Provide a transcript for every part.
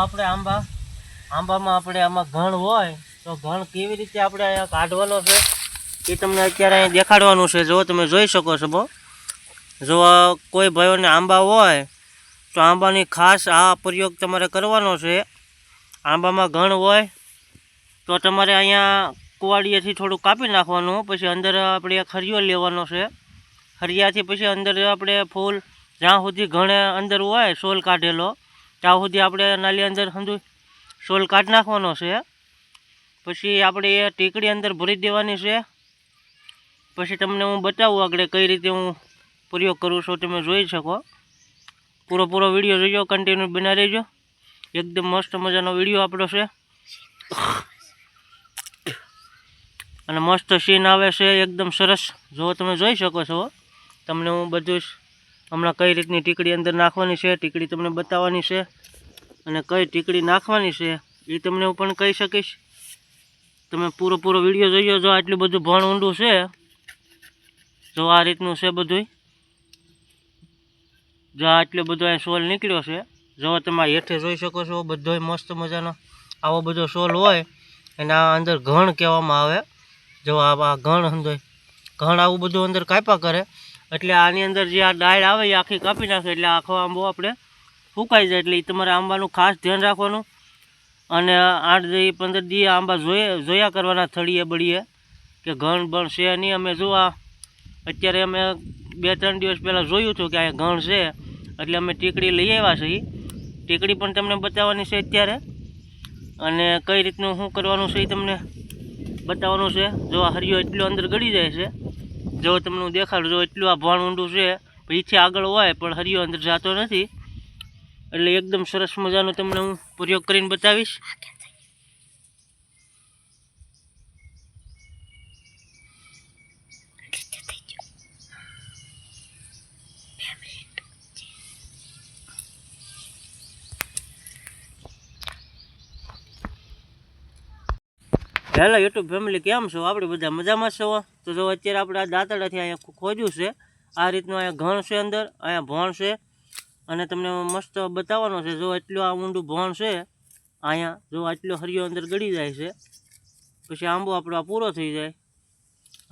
આપણે આંબા, આંબામાં આપણે આમાં ઘણ હોય, તો ઘણ કેવી રીતે આપણે અહીંયા કાઢવાનો છે, એ તમને અત્યારે અહીં દેખાડવાનું છે. જો તમે જોઈ શકો છો બહુ. જો કોઈ ભાઈઓને આંબા હોય, તો આંબાની ખાસ આ પ્રયોગ તમારે કરવાનો છે. આંબામાં ઘણ હોય, તો તમારે અહીંયા કુવાડીએથી થોડું કાપી નાખવાનું, પછી અંદર આપણે ખરિયો લેવાનો છે. ખરિયાથી પછી અંદર આપણે ફૂલ, જ્યાં સુધી ઘણે અંદર હોય, સોલ કાઢેલો. ત્યાં સુધી આપણે નાલી અંદર હંધુ સોલ કાઢી નાખવાનો છે. પછી આપણે એ ટીકડી અંદર ભરી દેવાની છે. પછી તમને હું બતાવું આગળ કઈ રીતે હું પ્રયોગ કરું છું, તમે જોઈ શકો. પૂરો પૂરો વીડિયો જોઈજો કન્ટિન્યુ બના રહેજો. એકદમ મસ્ત મજાનો વીડિયો આપણો છે. અને મસ્ત સીન આવે છે, એકદમ સરસ. જો તમે જોઈ શકો છો, તમને હું બધું હમણાં કઈ રીતની ટીકડી અંદર નાખવાની છે, ટીકડી તમને બતાવવાની છે અને કઈ ટીકડી નાખવાની છે એ તમને હું પણ કહી શકીશ. તમે પૂરો વીડિયો જોઈજો જો આટલું બધું ભણ ઊંડું છે, જો આ રીતનું છે બધુંય. જો આટલો બધો અહીં સોલ નીકળ્યો છે, જો તમે હેઠે જોઈ શકો છો, બધોય મસ્ત મજાનો આવો બધો સોલ હોય, એના અંદર ઘણ કહેવામાં આવે. જો આ આ ઘણ અંદર ઘણ આવું બધું અંદર કાપ્યા કરે એટલે આની અંદર જે આ ડાળ આવે એ આખી કાપી નાખે, એટલે આખો આંબો આપણે ફૂંકાઈ જાય, એટલે એ તમારે આંબાનું ખાસ ધ્યાન રાખવાનું. અને આઠ દી, પંદર દી આંબા જોયા જોયા કરવાના થળીએ, બળીએ, કે ઘણ બણ છે નહીં. અમે જો આ, અત્યારે અમે બે, ત્રણ દિવસ પહેલાં જોયું હતું કે અહીંયા ઘણ છે, એટલે અમે ટીકડી લઈ આવ્યા છીએ. ટીકડી પણ તમને બતાવવાની છે અત્યારે. અને કઈ રીતનું શું કરવાનું છે એ તમને બતાવવાનું છે. જો આ હરિયો એટલો અંદર ગળી જાય છે. જો તમને હું દેખાડું, જો એટલું આ ભણ ઊંડું છે પીછે આગળ હોય, પણ હરિયો અંદર જતો નથી. એટલે એકદમ સરસ મજાનો તમને હું પ્રયોગ કરીને બતાવીશ. હેલો, યુટ્યુબ ફેમિલી, કેમ છો? આપણે બધા મજામાં છો? તો જો અત્યારે આપણે આ દાંતડાથી અહીંયા ખોજ્યું છે. આ રીતનું અહીંયા ઘણ છે અંદર, અહીંયા ભણ છે. અને તમને મસ્ત બતાવવાનો છે, જો એટલું આ ઊંડું ભણ છે, અહીંયા જો આટલો હરિયો અંદર ગળી જાય છે, પછી આંબો આપણો આ પૂરો થઈ જાય.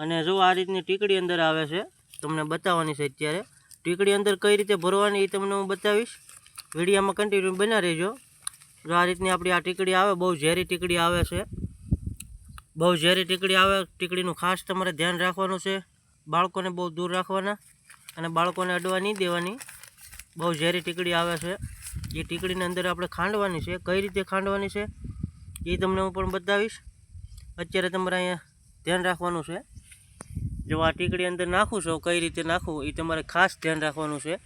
અને જો આ રીતની ટીકડી અંદર આવે છે, તમને બતાવવાની છે અત્યારે. ટીકડી અંદર કઈ રીતે ભરવાની એ તમને હું બતાવીશ. વિડીયામાં કન્ટિન્યુ બના રહેજો. જો આ રીતની આપણી આ ટીકડી આવે, બહુ ઝેરી ટીકડી આવે છે. બહુ ઝેરી ટીકડી આવે, ટીકડીનું ખાસ તમારે ધ્યાન રાખવાનું છે. બાળકોને બહુ દૂર રાખવાના અને બાળકોને અડવા નહીં દેવાની. બહુ ઝેરી ટીકડી આવે છે. એ ટીકડીની અંદર આપણે ખાંડવાની છે. કઈ રીતે ખાંડવાની છે? એ તમને હું પણ બતાવીશ. અત્યારે તમારે અહીંયા ધ્યાન રાખવાનું છે. જો આ ટીકડી અંદર નાખું છો, કઈ રીતે નાખવું એ તમારે ખાસ ધ્યાન રાખવાનું છે.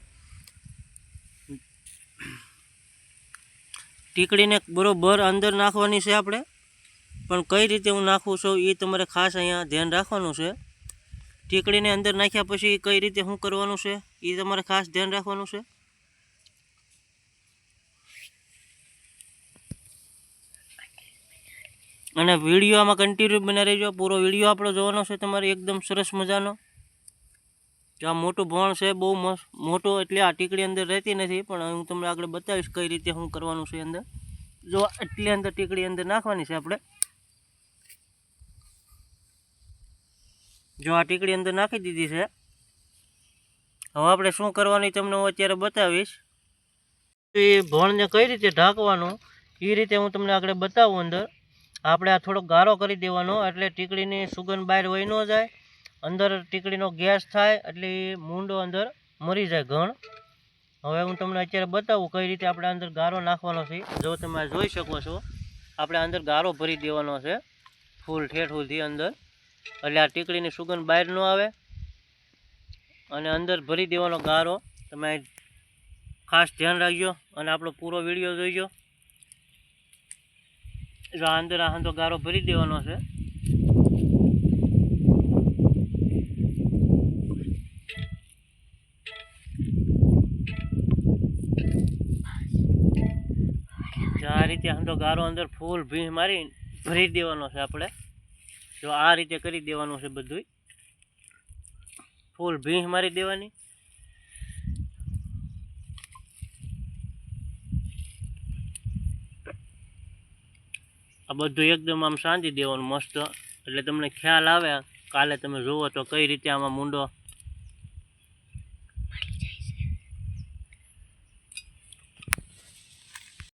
ટીકડીને બરોબર અંદર નાખવાની છે આપણે. પણ કઈ રીતે હું નાખું છું એ તમારે ખાસ અહીંયા ધ્યાન રાખવાનું છે. ટીકડીને અંદર નાખ્યા પછી કઈ રીતે શું કરવાનું છે એ તમારે ખાસ ધ્યાન રાખવાનું છે. અને વીડિયો આમાં કન્ટિન્યુ બના રહેજો, પૂરો વીડિયો આપણો જોવાનો છે તમારે, એકદમ સરસ મજાનો. જો આ મોટું ભણ છે, બહુ મોટો એટલે આ ટીકડી અંદર રહેતી નથી, પણ હું તમને આગળ બતાવીશ કઈ રીતે શું કરવાનું છે અંદર. જો એટલી અંદર ટીકડી અંદર નાખવાની છે આપણે. જો આ ટીકડી અંદર નાખી દીધી છે, હવે આપણે શું કરવાની તમને હું અત્યારે બતાવીશ. એ ભણને કઈ રીતે ઢાંકવાનું, એ રીતે હું તમને આગળ બતાવું અંદર. આપણે આ થોડોક ગારો કરી દેવાનો, એટલે ટીકડીની સુગંધ બહાર વહી ન જાય. અંદર ટીકડીનો ગેસ થાય, એટલે મૂંડો અંદર મરી જાય ઘણ. હવે હું તમને અત્યારે બતાવું કઈ રીતે આપણે અંદર ગારો નાખવાનો છે. જો તમે જોઈ શકો છો, આપણે અંદર ગારો ભરી દેવાનો છે, ફૂલ ઠેઠ સુધી અંદર. એટલે આ ટીકડીની સુગંધ બહાર ન આવે. અને અંદર ભરી દેવાનો ગારો. તમે ખાસ ધ્યાન રાખજો. અને આપણો પૂરો વીડિયો જોઈજો. જો આ અંદર આ હાંધો ગારો ભરી દેવાનો છે. આ રીતે હાંધો ગારો અંદર ફૂલ ભીં મારી ભરી દેવાનો છે આપણે. જો આ રીતે કરી દેવાનું છે બધું ફૂલ ભીંસ મારી દેવાની. આ બધું એકદમ આમ સાંધી દેવાનું મસ્ત. એટલે તમને ખ્યાલ આવે, કાલે તમે જુઓ તો કઈ રીતે આમાં મૂંડો